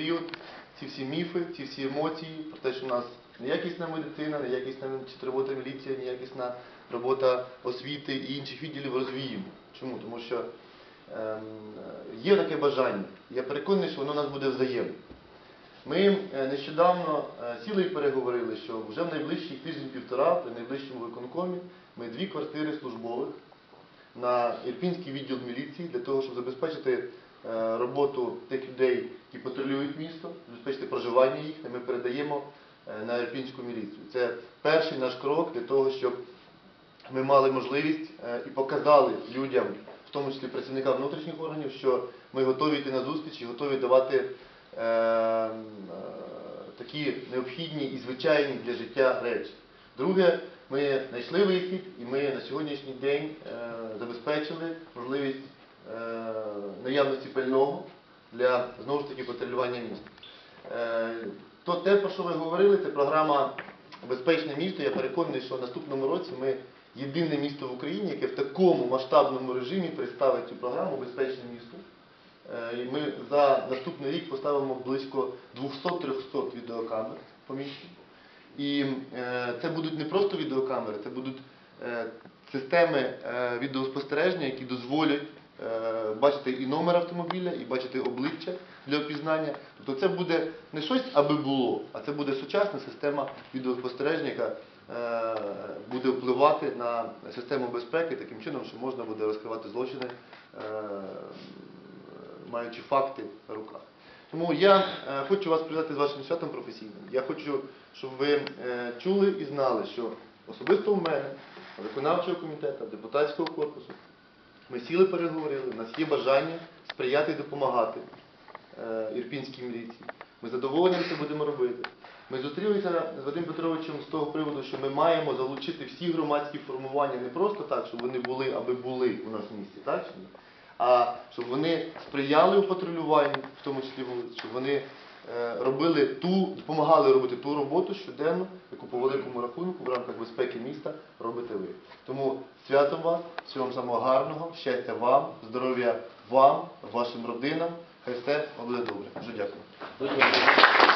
період ці всі міфи, ці всі емоції про те, що у нас неякісна медицина, неякісна робота міліція, неякісна робота освіти і інших відділів розвіємо. Чому? Тому що ем, є таке бажання. Я переконаний, що воно у нас буде взаємне. Ми е, нещодавно е, сіли і переговорили, що вже в найближчих тиждень-півтора, при найближчому виконкомі, ми дві квартири службових на Ірпінський відділ міліції для того, щоб забезпечити роботу тих людей, які патрулюють місто, забезпечити проживання їх, і ми передаємо е, на Ірпінську міліцію. Це перший наш крок для того, щоб ми мали можливість е, і показали людям, в тому числі працівникам внутрішніх органів, що ми готові йти на зустріч і готові давати е, е, такі необхідні і звичайні для життя речі. Друге, ми знайшли вихід і ми на сьогоднішній день е, забезпечили можливість е, наявності пального для знову ж таки патрулювання міста. Е, То те, про що ви говорили, це програма Безпечне місто. Я переконаний, що в наступному році ми єдине місто в Україні, яке в такому масштабному режимі представить цю програму Безпечне місто. Е, І ми за наступний рік поставимо близько 200-300 відеокамер по місту. І е, це будуть не просто відеокамери, це будуть системи відеоспостереження, які дозволять бачити і номер автомобіля, і бачити обличчя для опізнання. Тобто це буде не щось аби було, а це буде сучасна система відеоспостереження, яка е, буде впливати на систему безпеки таким чином, що можна буде розкривати злочини, е, маючи факти на руках. Тому я е, хочу вас привітати з вашим святом професійним. Я хочу, щоб ви е, чули і знали, що особисто в мене, виконавчого комітету, депутатського корпусу, ми сіли переговорили, у нас є бажання сприяти і допомагати е, Ірпінській міліції. Ми з задоволенням це будемо робити. Ми зустрілися з Вадимом Петровичем з того приводу, що ми маємо залучити всі громадські формування не просто так, щоб вони були, аби були у нас в місті, так а щоб вони сприяли у патрулюванні, в тому числі щоб вони робили ту, допомагали робити ту роботу щоденно, яку по великому рахунку в рамках безпеки міста робите ви. Тому святом вас, всього самого гарного, щастя вам, здоров'я вам, вашим родинам. Хай все буде добре. Дуже дякую.